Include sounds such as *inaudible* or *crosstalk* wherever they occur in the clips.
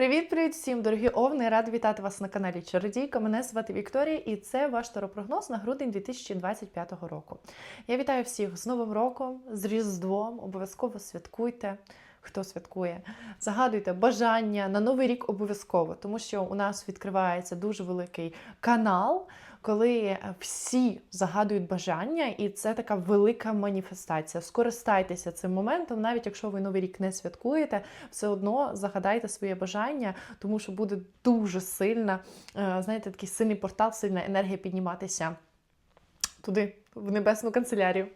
Привіт-привіт всім, дорогі овни! Рада вітати вас на каналі Чародійка. Мене звати Вікторія, і це ваш таропрогноз на грудень 2025 року. Я вітаю всіх з Новим роком, з Різдвом. Обов'язково святкуйте. Хто святкує, загадуйте бажання на новий рік обов'язково, тому що у нас відкривається дуже великий канал, коли всі загадують бажання, і це така велика маніфестація. Скористайтеся цим моментом, навіть якщо ви новий рік не святкуєте, все одно загадайте своє бажання, тому що буде дуже сильна, е, знаєте, такий сильний портал, сильна енергія підніматися туди, в небесну канцелярію.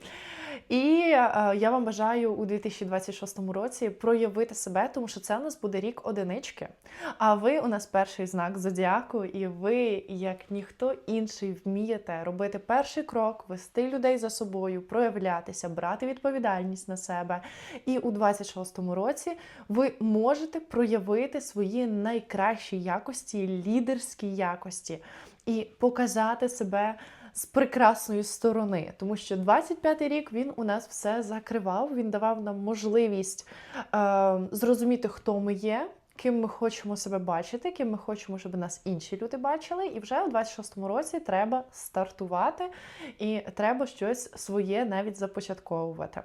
І е, я вам бажаю у 2026 році проявити себе, тому що це у нас буде рік одинички. А ви у нас перший знак зодіаку, і ви, як ніхто інший, вмієте робити перший крок, вести людей за собою, проявлятися, брати відповідальність на себе. І у 26-му році ви можете проявити свої найкращі якості, лідерські якості і показати себе з прекрасної сторони, тому що 25-й рік він у нас все закривав. Він давав нам можливість е, зрозуміти, хто ми є. Ким ми хочемо себе бачити, ким ми хочемо, щоб нас інші люди бачили, і вже у 26-му році треба стартувати і треба щось своє навіть започатковувати.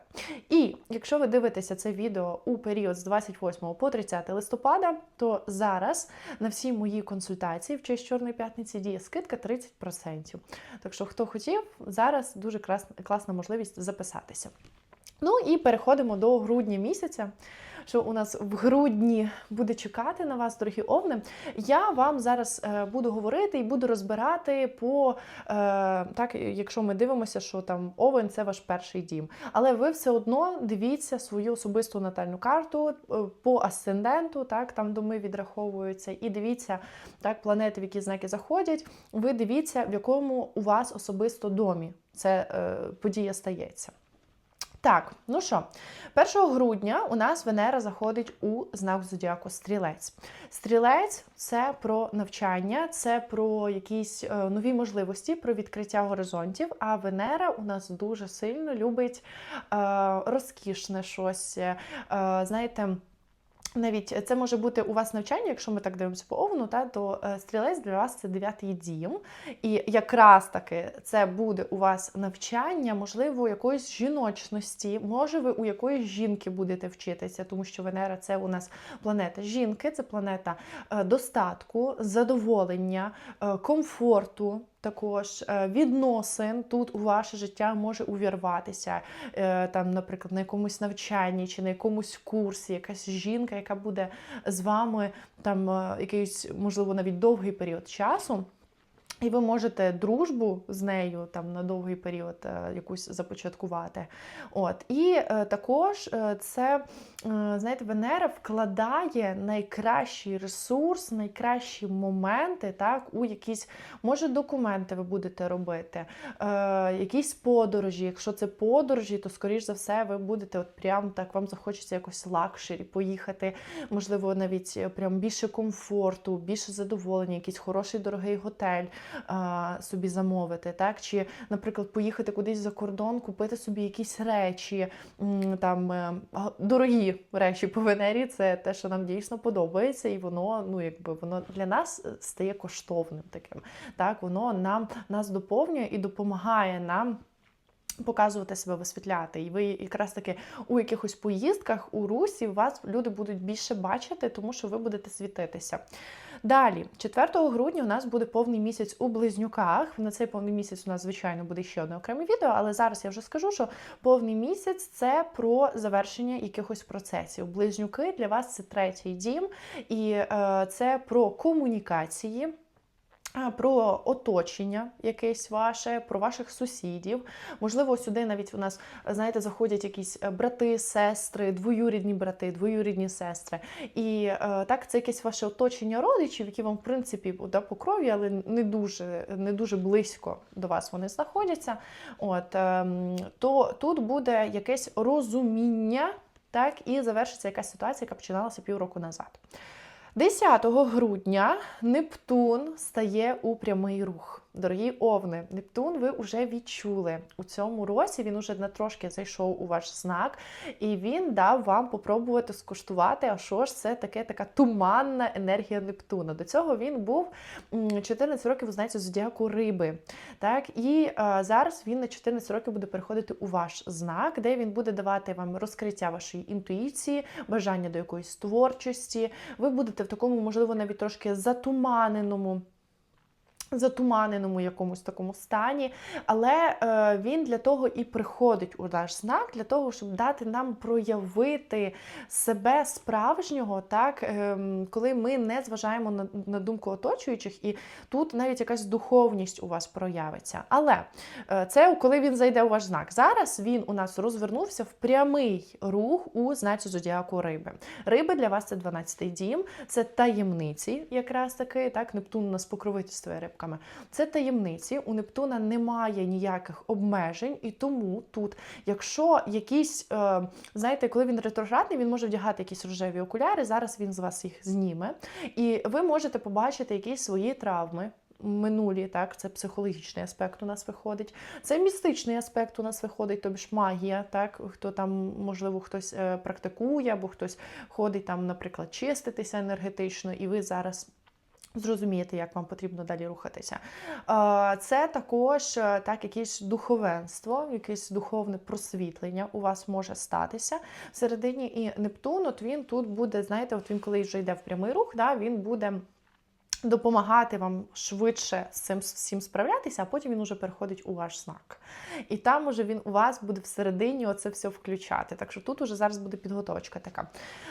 І якщо ви дивитеся це відео у період з 28 по 30 листопада, то зараз на всі мої консультації в честь Чорної п'ятниці діє скидка 30%. Так що, хто хотів, зараз дуже класна можливість записатися. Ну і переходимо до грудня місяця. Що у нас в грудні буде чекати на вас, дорогі овни. Я вам зараз е, буду говорити і буду розбирати по е, так, якщо ми дивимося, що там овен це ваш перший дім. Але ви все одно дивіться свою особисту натальну карту е, по асценденту, так, там доми відраховуються, і дивіться так, планети, в які знаки заходять. Ви дивіться, в якому у вас особисто домі ця е, подія стається. Так, ну що, 1 грудня у нас Венера заходить у знак зодіаку Стрілець. Стрілець це про навчання, це про якісь е, нові можливості, про відкриття горизонтів. А Венера у нас дуже сильно любить е, розкішне щось. Е, знаєте, навіть це може бути у вас навчання, якщо ми так дивимося по овну, та, то е, стрілець для вас це дев'ятий дім. І якраз таки це буде у вас навчання, можливо, якоїсь жіночності, може, ви у якоїсь жінки будете вчитися, тому що Венера це у нас планета жінки, це планета е, достатку, задоволення, е, комфорту. Також відносин тут у ваше життя може увірватися, там, наприклад, на якомусь навчанні чи на якомусь курсі, якась жінка, яка буде з вами там якийсь, можливо, навіть довгий період часу. І ви можете дружбу з нею там на довгий період е, якусь започаткувати. От. І е, також е, це, е, знаєте, Венера вкладає найкращий ресурс, найкращі моменти так, у якісь, може, документи ви будете робити, е, якісь подорожі. Якщо це подорожі, то, скоріш за все, ви будете от прям так, вам захочеться якось лакшері поїхати, можливо, навіть е, прям більше комфорту, більше задоволення, якийсь хороший дорогий готель собі замовити, так? Чи, наприклад, поїхати кудись за кордон, купити собі якісь речі, там е, дорогі речі по Венері, це те, що нам дійсно подобається, і воно, ну якби воно для нас е, стає коштовним таким. Так, воно нам нас доповнює і допомагає нам. Показувати себе висвітляти, і ви якраз таки у якихось поїздках у русі вас люди будуть більше бачити, тому що ви будете світитися. Далі, 4 грудня, у нас буде повний місяць у близнюках. На цей повний місяць у нас, звичайно, буде ще одне окреме відео, але зараз я вже скажу, що повний місяць це про завершення якихось процесів. Близнюки для вас це третій дім, і е, це про комунікації. Про оточення якесь ваше, про ваших сусідів. Можливо, сюди навіть у нас, знаєте, заходять якісь е, брати, сестри, двоюрідні брати, двоюрідні сестри. І е, так, це якесь ваше оточення родичів, які вам, в принципі, да, по крові, але не дуже не дуже близько до вас вони знаходяться. От, е, То тут буде якесь розуміння, так, і завершиться якась ситуація, яка починалася півроку назад. 10 грудня Нептун стає у прямий рух. Дорогі овни, Нептун, ви вже відчули у цьому році. Він уже на трошки зайшов у ваш знак, і він дав вам попробувати скуштувати, а що ж це таке така туманна енергія Нептуна. До цього він був 14 років знаці зодіаку риби. Так, і е, зараз він на 14 років буде переходити у ваш знак, де він буде давати вам розкриття вашої інтуїції, бажання до якоїсь творчості. Ви будете в такому, можливо, навіть трошки затуманеному. Затуманеному якомусь такому стані, але е, він для того і приходить у наш знак, для того, щоб дати нам проявити себе справжнього, так е, коли ми не зважаємо на, на думку оточуючих, і тут навіть якась духовність у вас проявиться. Але е, це коли він зайде у ваш знак. Зараз він у нас розвернувся в прямий рух у знаці зодіаку риби. Риби для вас це 12-й дім, це таємниці, якраз таки, так, Нептун нас покровительствує рибками. Це таємниці. У Нептуна немає ніяких обмежень, і тому тут, якщо якісь, е, знаєте, коли він ретроградний, він може вдягати якісь рожеві окуляри. Зараз він з вас їх зніме, і ви можете побачити якісь свої травми. Минулі, так, це психологічний аспект у нас виходить. Це містичний аспект у нас виходить, тобі ж магія, так, хто там, можливо, хтось е, практикує, або хтось ходить там, наприклад, чиститися енергетично, і ви зараз. Зрозумієте, як вам потрібно далі рухатися. Це також е, так, якесь духовенство, якесь духовне просвітлення у вас може статися всередині. І Нептун, от він тут буде, знаєте, от він коли вже йде в прямий рух, да, він буде. Допомагати вам швидше з цим всім справлятися, а потім він уже переходить у ваш знак. І там уже він у вас буде всередині оце все включати. Так що тут уже зараз буде підготовочка така.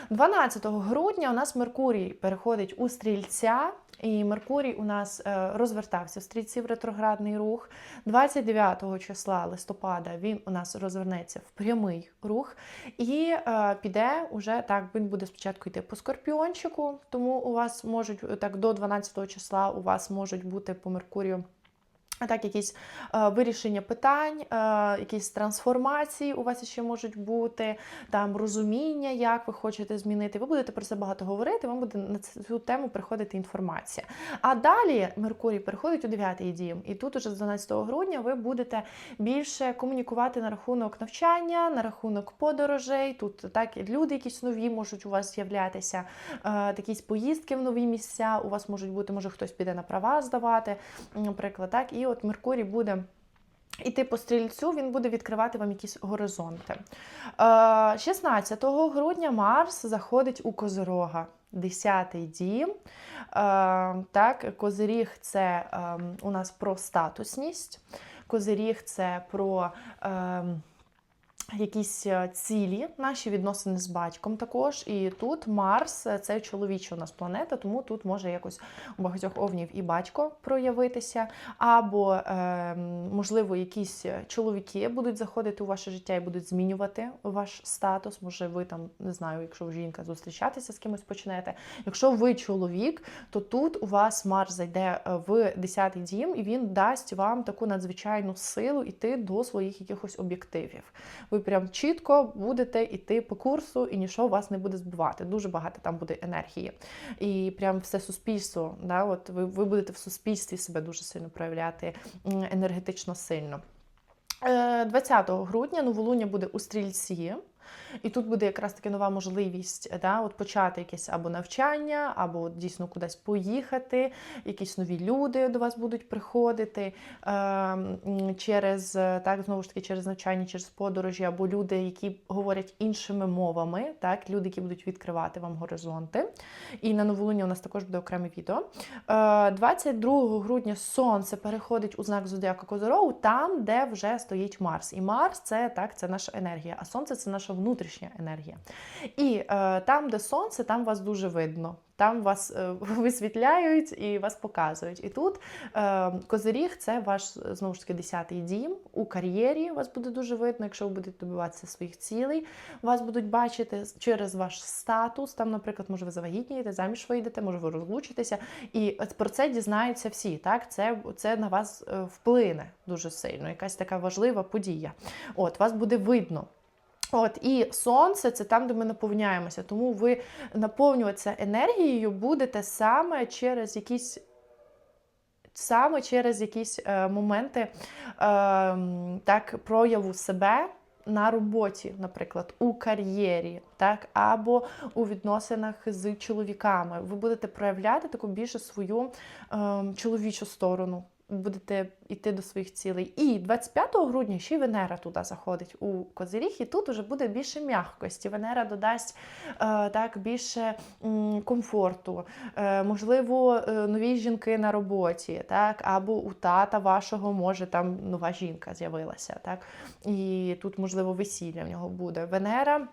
12 грудня у нас Меркурій переходить у стрільця, і Меркурій у нас е, розвертався в стрільці в ретроградний рух. 29 числа листопада він у нас розвернеться в прямий рух і е, піде уже так. Він буде спочатку йти по скорпіончику, тому у вас можуть так до 12 числа у вас можуть бути по Меркурію. А так, якісь е, вирішення питань, е, якісь трансформації у вас ще можуть бути, там розуміння, як ви хочете змінити. Ви будете про це багато говорити, вам буде на цю тему приходити інформація. А далі Меркурій переходить у 9-й дім, і тут уже з 12 грудня ви будете більше комунікувати на рахунок навчання, на рахунок подорожей. Тут так люди якісь нові можуть у вас з'являтися, е, якісь поїздки в нові місця. У вас можуть бути, може хтось піде на права здавати, наприклад, так. І от Меркурій буде. Іти по стрільцю, він буде відкривати вам якісь горизонти. Е, 16 грудня Марс заходить у Козирога, 10-й дім. Е, Так, Козиріг це е, у нас про статусність. Козиріг це про. Якісь е, цілі, наші відносини з батьком також. І тут Марс е, це чоловіча у нас планета, тому тут може якось у багатьох овнів і батько проявитися. Або, е, можливо, якісь чоловіки будуть заходити у ваше життя і будуть змінювати ваш статус. Може, ви там не знаю, якщо ви жінка зустрічатися з кимось почнете. Якщо ви чоловік, то тут у вас Марс зайде е, в 10-й дім, і він дасть вам таку надзвичайну силу йти до своїх якихось об'єктивів. Ви прям чітко будете йти по курсу, і нічого вас не буде збивати. Дуже багато там буде енергії. І прям все суспільство. Да, от ви, ви будете в суспільстві себе дуже сильно проявляти енергетично сильно. 20 Е, грудня новолуння буде у стрільці. І тут буде якраз таки нова можливість да, от почати якесь або навчання, або дійсно кудись поїхати, якісь нові люди до вас будуть приходити е, через так, знову ж таки, через навчання, через подорожі, або люди, які говорять іншими мовами, так, люди, які будуть відкривати вам горизонти. І на новолуння у нас також буде окреме відео. Е, 22 грудня сонце переходить у знак Зодіака Козорогу, там, де вже стоїть Марс. І Марс це так, це наша енергія, а сонце це наша внутрішня енергія. І е, там, де сонце, там вас дуже видно. Там вас е, *laughs* висвітляють і вас показують. І тут е, козиріг це ваш знову ж таки 10-й дім. У кар'єрі вас буде дуже видно, якщо ви будете добиватися своїх цілей. Вас будуть бачити через ваш статус. Там, наприклад, може ви завагітнієте, заміж вийдете, може ви розлучитеся. І про це дізнаються всі. Так, це, це на вас е, вплине дуже сильно. Якась така важлива подія. От вас буде видно. От і сонце це там, де ми наповняємося. Тому ви наповнюватися енергією будете саме через якісь саме через якісь е, моменти е, так, прояву себе. На роботі, наприклад, у кар'єрі, так, або у відносинах з чоловіками. Ви будете проявляти таку більше свою ем, чоловічу сторону. Будете йти до своїх цілей. І 25 грудня ще й Венера туди заходить у Козиріг, і тут вже буде більше м'якості. Венера додасть е, так більше комфорту, е, можливо, е, нові жінки на роботі, так, або у тата вашого може там нова жінка з'явилася. Так, і тут, можливо, весілля в нього буде. Венера.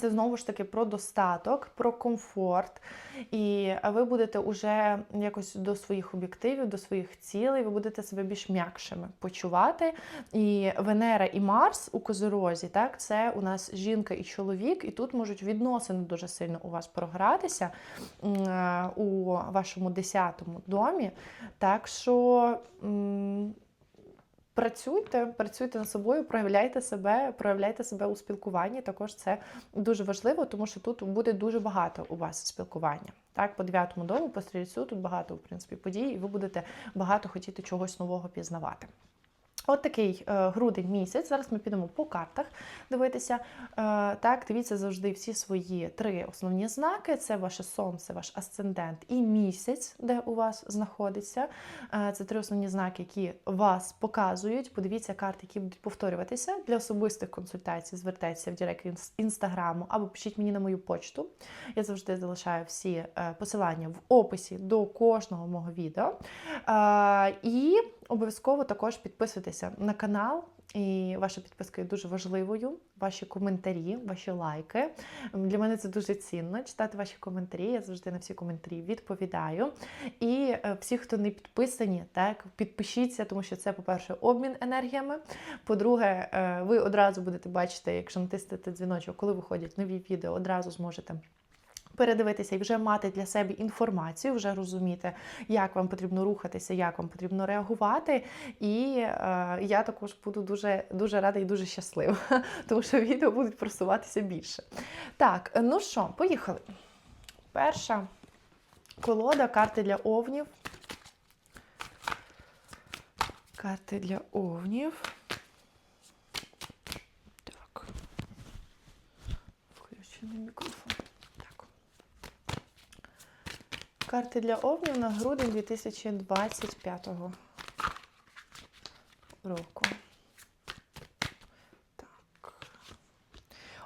Це знову ж таки про достаток, про комфорт. І ви будете уже якось до своїх об'єктивів, до своїх цілей, ви будете себе більш м'якшими почувати. І Венера і Марс у Козорозі, так, це у нас жінка і чоловік, і тут можуть відносини дуже сильно у вас програтися е, у вашому 10-му домі. Так що. Працюйте, працюйте над собою, проявляйте себе, проявляйте себе у спілкуванні. Також це дуже важливо, тому що тут буде дуже багато у вас спілкування. Так, по дев'ятому дому, по стрільцю, тут багато, в принципі, подій, і ви будете багато хотіти чогось нового пізнавати. От такий е, грудень місяць. Зараз ми підемо по картах дивитися. Е, так, дивіться завжди всі свої три основні знаки: це ваше сонце, ваш асцендент і місяць, де у вас знаходиться. Е, це три основні знаки, які вас показують. Подивіться карти, які будуть повторюватися для особистих консультацій. Звертайтеся в Директ інстаграму або пишіть мені на мою почту. Я завжди залишаю всі посилання в описі до кожного мого відео. І обов'язково також підписуйтеся на канал. І ваша підписка є дуже важливою. Ваші коментарі, ваші лайки. Для мене це дуже цінно читати ваші коментарі. Я завжди на всі коментарі відповідаю. І е, всі, хто не підписані, так підпишіться, тому що це, по-перше, обмін енергіями. По-друге, е, ви одразу будете бачити, якщо натиснете дзвіночок, коли виходять нові відео, одразу зможете. Передивитися і вже мати для себе інформацію, вже розуміти, як вам потрібно рухатися, як вам потрібно реагувати. І е, я також буду дуже дуже рада і дуже щаслива, *laughs* тому що відео будуть просуватися більше. Так, ну що, поїхали. Перша колода карти для овнів. Карти для овнів. Так. Включений мікрофон. Так. Карти для овнів на грудень 2025 року. Так.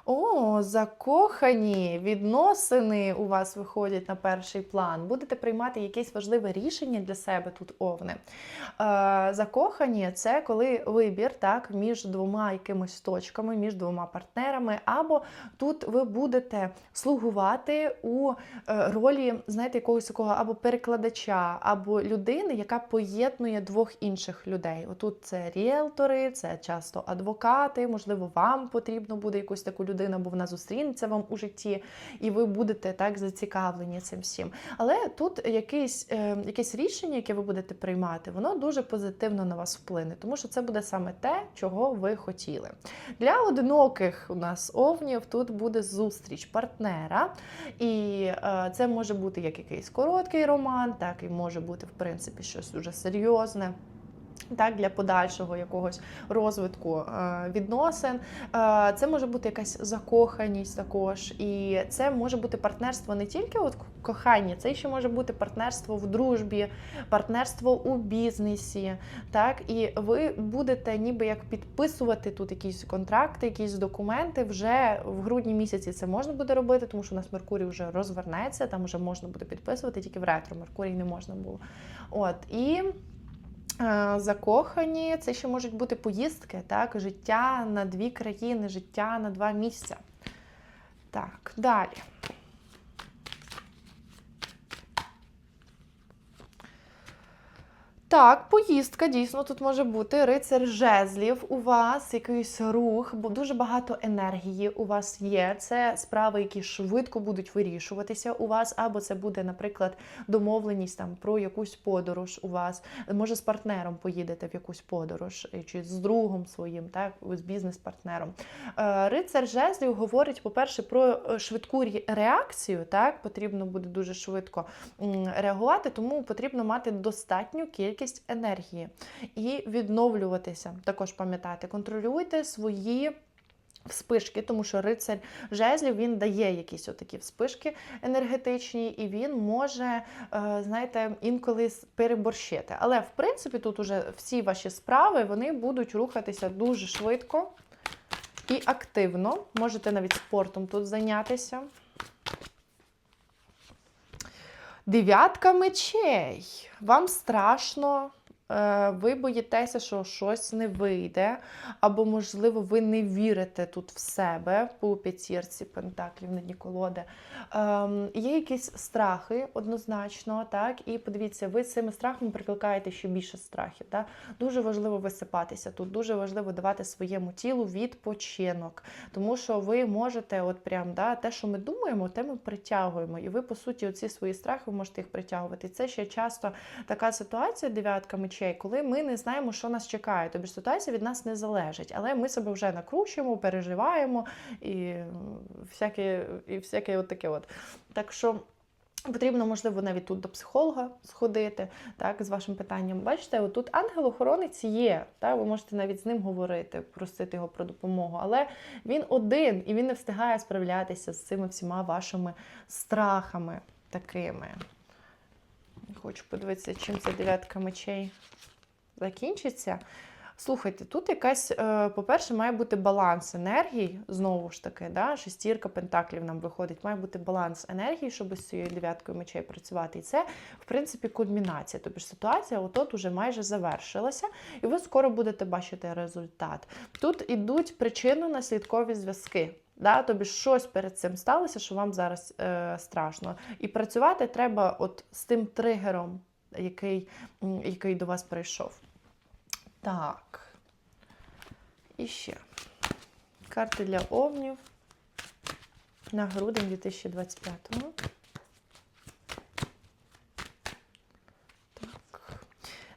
О, закохані відносини у вас виходять на перший план. Будете приймати якесь важливе рішення для себе тут овни. Е, закохані це коли вибір так, між двома якимись точками, між двома партнерами, або тут ви будете слугувати у е, ролі, знаєте, якогось такого або перекладача, або людини, яка поєднує двох інших людей. Отут це ріелтори, це часто адвокати, можливо, вам потрібно буде якусь таку людину, бо вона зустрінеться вам у житті, і ви будете так зацікавлені цим всім. Але тут якесь, е, якесь рішення, яке ви будете приймати, воно дуже позитивно на вас вплине, тому що це буде саме те, чого ви хотіли. Для одиноких у нас овнів тут буде зустріч партнера, і е, це може бути як якийсь короткий роман, так і може бути, в принципі, щось дуже серйозне. Так, для подальшого якогось розвитку е, відносин. Е, це може бути якась закоханість також. І це може бути партнерство не тільки от кохання, це ще може бути партнерство в дружбі, партнерство у бізнесі. Так, і ви будете ніби як підписувати тут якісь контракти, якісь документи. Вже в грудні місяці це можна буде робити, тому що у нас Меркурій вже розвернеться, там вже можна буде підписувати, тільки в ретро Меркурій не можна було. От і. Е, Закохані, це ще можуть бути поїздки, так, життя на дві країни, життя на два місця. Так, далі. Так, поїздка дійсно тут може бути рицар жезлів. У вас якийсь рух, бо дуже багато енергії у вас є. Це справи, які швидко будуть вирішуватися у вас, або це буде, наприклад, домовленість там про якусь подорож у вас. Може, з партнером поїдете в якусь подорож, чи з другом своїм, так, з бізнес-партнером. Е, Рицар жезлів говорить, по-перше, про е, швидку реакцію. Так, потрібно буде дуже швидко реагувати, тому потрібно мати достатню кількість кількість енергії і відновлюватися. Також пам'ятайте, контролюйте свої. Вспишки, тому що рицарь жезлів він дає якісь отакі вспишки енергетичні, і він може, е, знаєте, інколи переборщити. Але в принципі тут уже всі ваші справи вони будуть рухатися дуже швидко і активно. Можете навіть спортом тут зайнятися. Дев'ятка мечей. Вам страшно. Е, Ви боїтеся, що щось не вийде, або, можливо, ви не вірите тут в себе по п'ятірці пентаклів на дні колоди. Ем, є якісь страхи однозначно, так? І подивіться, ви цими страхами прикликаєте ще більше страхів. Так? Дуже важливо висипатися тут, дуже важливо давати своєму тілу відпочинок, тому що ви можете, от прям да, те, що ми думаємо, те ми притягуємо. І ви, по суті, оці свої страхи ви можете їх притягувати. І це ще часто така ситуація, дев'ятка мечей, коли ми не знаємо, що нас чекає. Тобі ситуація від нас не залежить, але ми себе вже накручуємо, переживаємо і всяке, і всяке от таке. От. Так що. Потрібно, можливо, навіть тут до психолога сходити, так, з вашим питанням. Бачите, отут ангел-охоронець є, так, ви можете навіть з ним говорити, просити його про допомогу, але він один і він не встигає справлятися з цими всіма вашими страхами такими. Хочу подивитися, чим ця дев'ятка мечей закінчиться. Слухайте, тут якась, е, по-перше, має бути баланс енергії, знову ж таки, да? шестірка пентаклів нам виходить, має бути баланс енергії, щоб з цією дев'яткою мечей працювати. І це, в принципі, кульмінація. Тобто ситуація отот уже майже завершилася, і ви скоро будете бачити результат. Тут ідуть причинно-наслідкові зв'язки. Да, тобі щось перед цим сталося, що вам зараз е, страшно. І працювати треба от з тим тригером, який, який до вас прийшов. Так. І ще. Карти для овнів на грудень 2025. Так.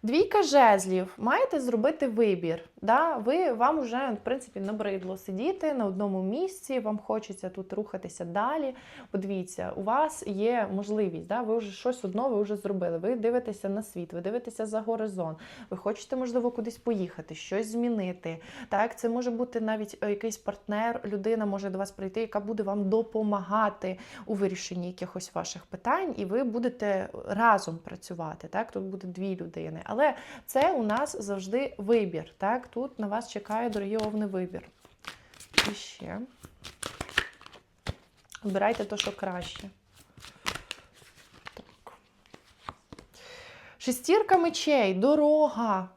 Двійка жезлів. Маєте зробити вибір. Да? Ви, вам вже, в принципі, набридло сидіти на одному місці, вам хочеться тут рухатися далі. Подивіться, у вас є можливість, да? ви вже щось одно ви вже зробили. Ви дивитеся на світ, ви дивитеся за горизонт, ви хочете, можливо, кудись поїхати, щось змінити. Так, Це може бути навіть е, якийсь партнер, людина може до вас прийти, яка буде вам допомагати у вирішенні якихось ваших питань, і ви будете разом працювати. Так? Тут буде дві людини. Але це у нас завжди вибір. Так? Тут на вас чекає, дорогі овни, вибір. І ще. Обирайте те, що краще. Так. Шестірка мечей, дорога.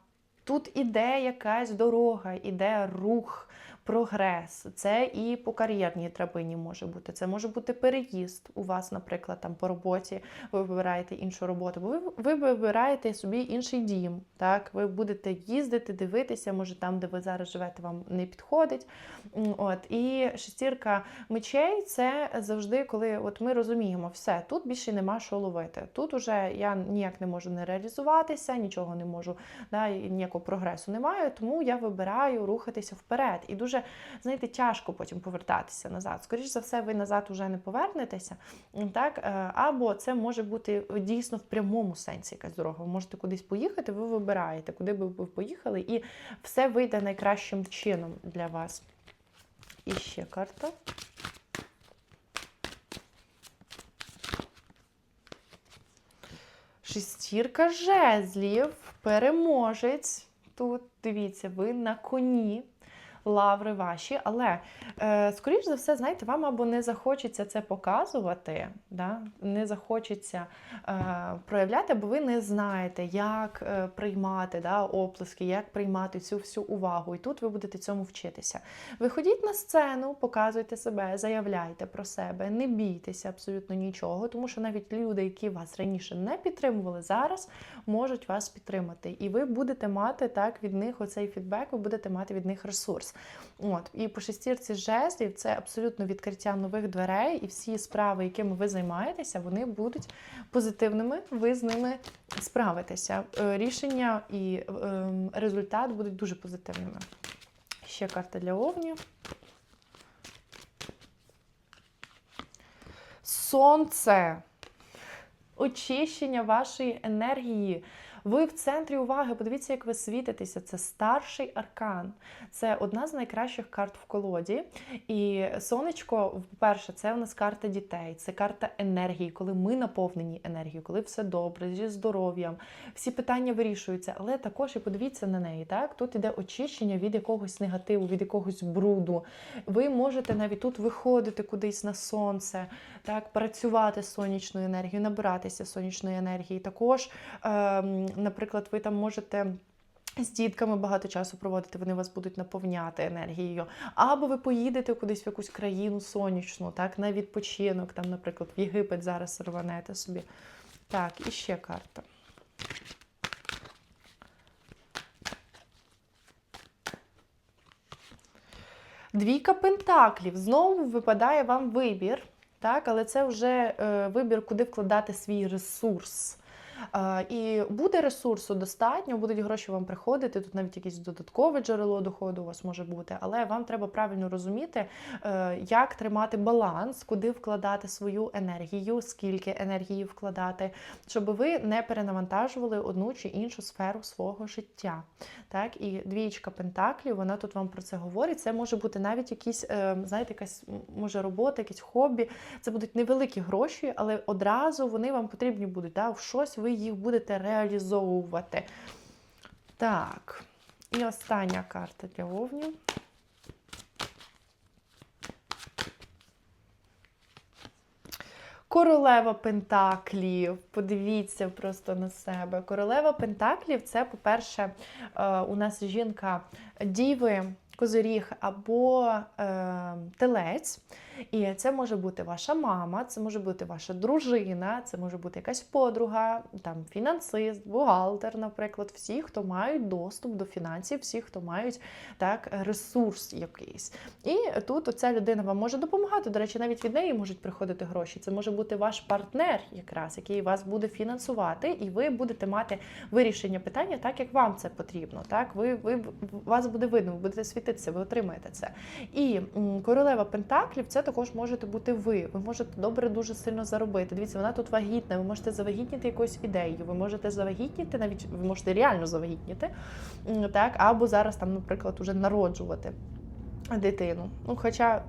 Тут іде якась дорога, іде рух, прогрес. Це і по кар'єрній драбині може бути. Це може бути переїзд у вас, наприклад, там по роботі. Ви вибираєте іншу роботу, бо ви, ви вибираєте собі інший дім. Так, ви будете їздити, дивитися, може там, де ви зараз живете, вам не підходить. От і шестірка мечей це завжди, коли от ми розуміємо, все тут більше нема що ловити. Тут уже я ніяк не можу не реалізуватися, нічого не можу, да, ніякого прогресу немає, тому я вибираю рухатися вперед. І дуже, знаєте, тяжко потім повертатися назад. Скоріше за все, ви назад уже не повернетеся. Так? е, Або це може бути дійсно в прямому сенсі якась дорога. Ви можете кудись поїхати, ви вибираєте, куди би ви поїхали, і все вийде найкращим чином для вас. І ще карта. Шестірка жезлів, переможець. Тут дивіться, ви на коні. Лаври ваші, але е, скоріш за все, знаєте, вам або не захочеться це показувати, да? не захочеться е, проявляти, бо ви не знаєте, як е, приймати да, оплески, як приймати цю всю увагу. І тут ви будете цьому вчитися. Виходіть на сцену, показуйте себе, заявляйте про себе, не бійтеся абсолютно нічого, тому що навіть люди, які вас раніше не підтримували, зараз можуть вас підтримати. І ви будете мати так від них оцей фідбек, ви будете мати від них ресурс. От і по шестірці жезлів це абсолютно відкриття нових дверей, і всі справи, якими ви займаєтеся, вони будуть позитивними. Ви з ними справитеся. Е, Рішення і ем, результат будуть дуже позитивними. Ще карта для овнів. Сонце. Очищення вашої енергії Ви в центрі уваги, подивіться, як ви світитеся. Це старший аркан. Це одна з найкращих карт в колоді. І сонечко, по-перше, це у нас карта дітей, це карта енергії, коли ми наповнені енергією, коли все добре, зі здоров'ям, всі питання вирішуються. Але також і подивіться на неї. Так тут іде очищення від якогось негативу, від якогось бруду. Ви можете навіть тут виходити кудись на сонце, так працювати сонячною енергією, набиратися сонячної енергії. Також, е, наприклад, ви там можете. З дітками багато часу проводити, вони вас будуть наповняти енергією. Або ви поїдете кудись в якусь країну сонячну, так, на відпочинок, там, наприклад, в Єгипет зараз рванете собі. Так, і ще карта. Двійка пентаклів. Знову випадає вам вибір, так, але це вже е, вибір, куди вкладати свій ресурс. І буде ресурсу достатньо, будуть гроші вам приходити. Тут навіть якесь додаткове джерело доходу у вас може бути, але вам треба правильно розуміти, е, як тримати баланс, куди вкладати свою енергію, скільки енергії вкладати, щоб ви не перенавантажували одну чи іншу сферу свого життя. Так, і двічка пентаклів, вона тут вам про це говорить. Це може бути навіть якісь, е, знаєте, якась може робота, якесь хобі. Це будуть невеликі гроші, але одразу вони вам потрібні будуть. Да? В щось ви їх будете реалізовувати. Так, і остання карта для Овнів. Королева Пентаклів. Подивіться просто на себе. Королева Пентаклів це, по-перше, е, у нас жінка діви, козиріг або е, телець. І це може бути ваша мама, це може бути ваша дружина, це може бути якась подруга, там фінансист, бухгалтер, наприклад, всі, хто мають доступ до фінансів, всі, хто мають так ресурс якийсь. І тут оця людина вам може допомагати. До речі, навіть від неї можуть приходити гроші. Це може бути ваш партнер, якраз який вас буде фінансувати, і ви будете мати вирішення питання так, як вам це потрібно. Так, ви, ви вас буде видно, ви будете світитися, ви отримаєте це. І королева Пентаклів це також можете бути ви. Ви можете добре дуже сильно заробити. Дивіться, вона тут вагітна. Ви можете завагітніти якоюсь ідеєю. Ви можете завагітніти, навіть ви можете реально завагітніти, так, або зараз там, наприклад, уже народжувати дитину. Ну, хоча,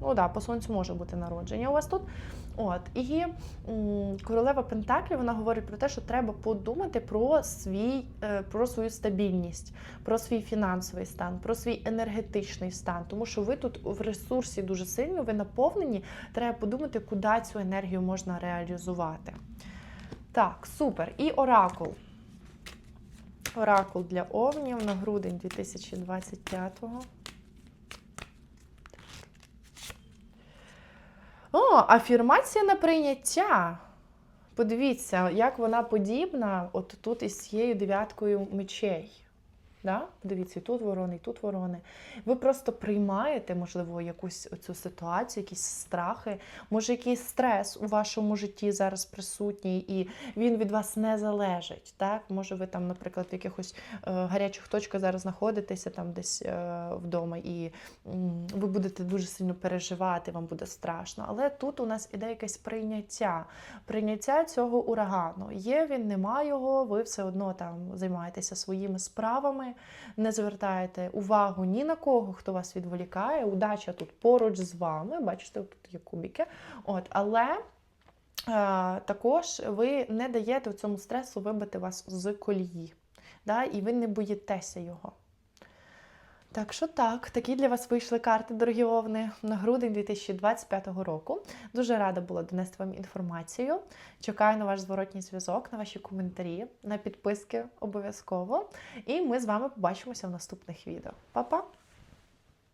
ну да, по сонцю може бути народження у вас тут. От і королева Пентаклів вона говорить про те, що треба подумати про свій е, про свою стабільність, про свій фінансовий стан, про свій енергетичний стан. Тому що ви тут в ресурсі дуже сильно, ви наповнені. Треба подумати, куди цю енергію можна реалізувати. Так, супер. І оракул. Оракул для овнів на грудень 2025-го. О, афірмація на прийняття. Подивіться, як вона подібна от тут із цією дев'яткою мечей. Да? Дивіться, тут ворони, і тут ворони. Ви просто приймаєте, можливо, якусь цю ситуацію, якісь страхи, може, якийсь стрес у вашому житті зараз присутній, і він від вас не залежить. Так? Може, ви там, наприклад, в якихось е, гарячих точках зараз знаходитеся там десь е, вдома, і ви будете дуже сильно переживати, вам буде страшно. Але тут у нас іде якесь прийняття, прийняття цього урагану. Є він, нема його, ви все одно там займаєтеся своїми справами не звертаєте увагу ні на кого, хто вас відволікає. Удача тут поруч з вами. Бачите, тут є кубіки. От, але е, також ви не даєте цьому стресу вибити вас з колії. Да? І ви не боїтеся його. Так що так, такі для вас вийшли карти, дорогі овни, на грудень 2025 року. Дуже рада була донести вам інформацію. Чекаю на ваш зворотній зв'язок, на ваші коментарі, на підписки обов'язково. І ми з вами побачимося в наступних відео. Па-па!